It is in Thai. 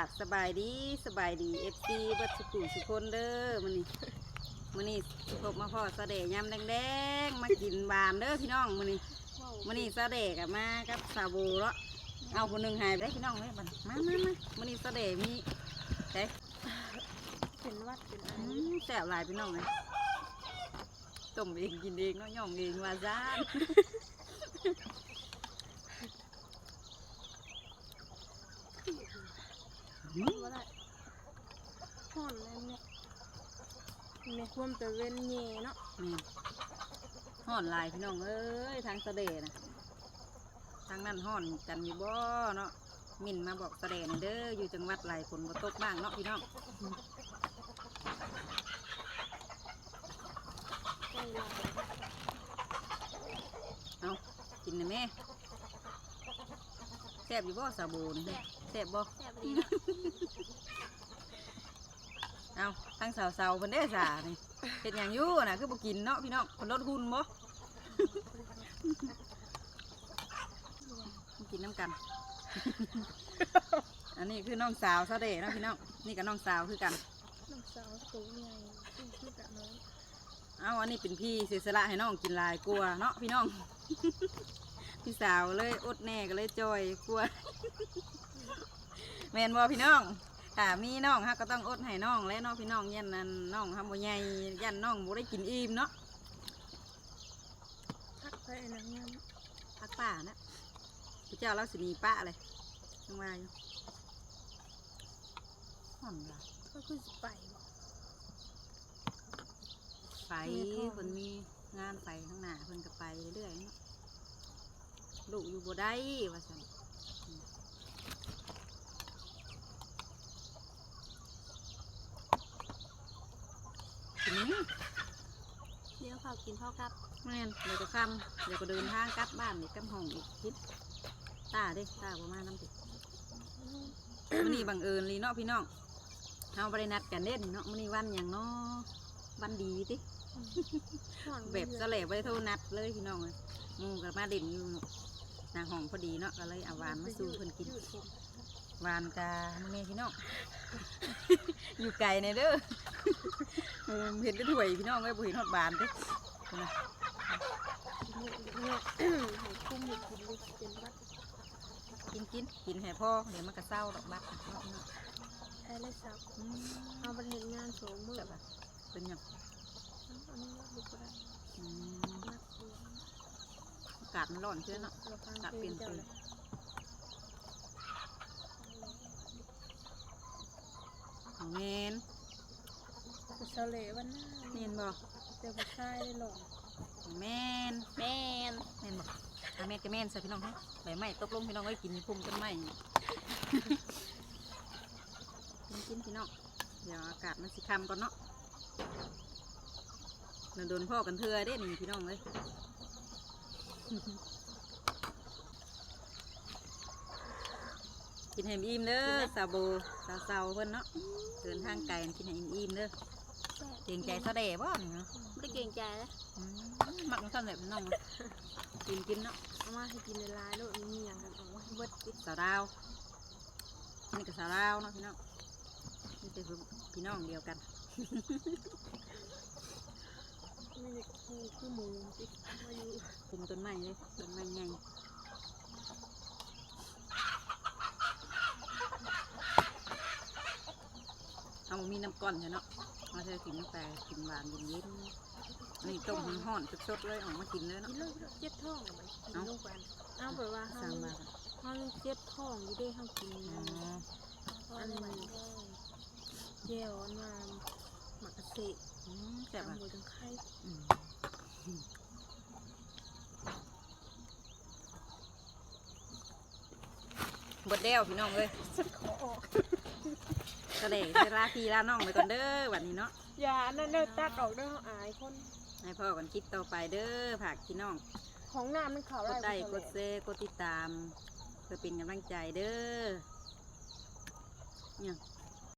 าบสบายดีสบายดีเอฟซีบัดสุขุสุคนเด้อมันนี่มันนี่สุขมาพ่อสะเดยำแดงๆมากินบามเด้อพี่น้องมันนี่มันนี่สะเดกับมากับสาโบเนาะเอาคนหนึ่งหายไปได้พี่น้องเลยมันมามามามันนี่สะเดมีเด้เป็นวัดเป็นแสบลายพี่น้องเลยต้มเองกินเองเนาะย่องเองว่าจ้า นว่าได้ห่อนแล้วเนี่ยแม่ควมแต่เว้นเย่เนาะนี่ห่อนลายพี่น้องเอ้ยทางสะเดนะทางนั้นห่อนกันอยู่บ่เนาะมินมาบอกสะเดนี่เด้ออยู่จังหวัดลายฝนบ่ตกบ้างเนาะพี่น้องเอากินนะแม่แซ่บอยู่บ่สาบูนี่แซ่บบ่ เนาะเอาทั้งสาวสาวๆเพิ่นได้สานี่เฮ็ดหยังอยู่น่ะคือบ่กินเนาะพี่น้องเพิ่นลดหุ่นบ่มากินน้ำกัน อันนี้คือน้องสาวซะเด้เนาะพี่น้องนี่กับน้องสาวคือกัน น้องสาวสูงใหญ่ที่ที่แบบน้อยเอาอันนี้เป็นพี่เสียสละให้น้องกินหลายกลัวเนาะพี่น้องพี่สาวเลยอดแน่ก็เลยจอยกลัว แมนบ่พี่น้องถ้ามีน้องฮะก็ต้องอดให้น้องและเนาะพี่น้องยันนั้นน้องทำบ่ใหญ่ยันน้องบ่ได้กินอิ่มเนาะทักไปไอ้นางงามพักป้านะพระเจ้าเราสิหนีป้าเลยจังว่าอยู่ห่อนละก็คือสิไปบ่ไปมีท้องเพิ่นมีงานไปข้างหน้าเพิ่นก็ไปเรื่อยๆเนาะลูกอยู่บ่ได้ว่าซั่นอืมกินนี่ เดี๋ยวข้าวกินข้าวกับแม่นเดี๋ยวก็คำเดี๋ยวก็เดินทางกลับบ้านอีกกำห้องอีกคิดตาเด้ตาประมาณน้ำติมันนี่บังเอิญลีเนาะพี่น้องเฮาบ่ได้นัดกันเด่นเนาะมันนี่วันอย่างเนาะวันดีติห่อนแบบสลบไปโทรนัดเลยพี่น้องเลยหมูกับมาเด่นอยู่หนาห้องพอดีเนาะก็เลยเอาหวานมาสู่เพิ่นกิน หวานกาแม่พี่น้อง อยู่ไกลในเด้อเออเห็นได้ถ้วยพี่น้องเลยบ่เห็นฮอดบานเด้พุ่นน่ะเนี่ยให้คุ้มอยู่กินเลยเป็นวัดกินกินกินให้พ่อเดี๋ยวมันก็เศร้าดอกบักเนาะพี่น้องแพ้เลยสับอืมเอาบันเห็นงานโสมมือแบบว่าเป็นหยังอันนี้วัดบุกได้อืมนักเรียนอากาศมันร้อนเชื่อเนาะเราฟังอากาศเพเปลลี่ยงนเจ้าไป เลย ของ แมนกุศลวันหน้าแมนบ่เจอผู้ชายได้หลอกของแมนแม่นแม่นบอกอาแม่นก็แม่นใส่พี่น้องให้ใบไม้ตกลงพี่น้องไว้กินอยู่พุ่มต้นไม้กินกินพี่น้องเดี๋ยวอากาศมันสิคำก่อนเนาะเราโดนพ่อกันเถื่อเด้นี่พี่น้องเลย กินให้อิ่มเด้อสาวโบสาวเซาเพิ่นเนาะเดินทางไกลกินให้อิ่มๆเด้อเกรงใจเสะเดบ่นี่เนาะไม่ได้เก่งใจนะอืมมักมันสั่นแบบพี่น้องเลยกินกินเนาะเอามาให้กินในลายด้วยมีอย่างกันเอาไว้เบิดติดสาวดาวนี่ก็สาวดาวเนาะพี่น้องนี่เป็นพี่น้องเดียวกัน ไม่ได้คือคือหมูติดมาอยู่คุมต้นไม้เลยต้นไม้ใหญ่ เอามีน้ำก้อนใช่เนาะมาเธอกินกาแฟกินหวานเย็นๆอันนี้ต้มห่อนๆสดๆเลยออกมากินเลยเนาะนเลยเจ็ดท้องเอาไปกินเอาลงไปเอาแบบว่าสั่งมาเฮาเจ็ดท้องอยู่ได้เฮากินอันนี้เจียวอันมาหมักกะเสะแซ่บตำอะบัวจังไข่ อืม บดเดวพี่น้องเลยสักขอออกก็เลยเวลาพี่ลาน้องไปก่อนเด้อวันนี้เนาะอย่าอันนั่นเด้อตัดออกเด้อเฮาอายคนให้พ่อกันคลิปต่อไปเด้อฝากพี่น้อง ของน้ำมันเขากดได้ไลค์กดแชร์กดติดตาม เพื่อเป็นกำลังใจเด้อเนี่ย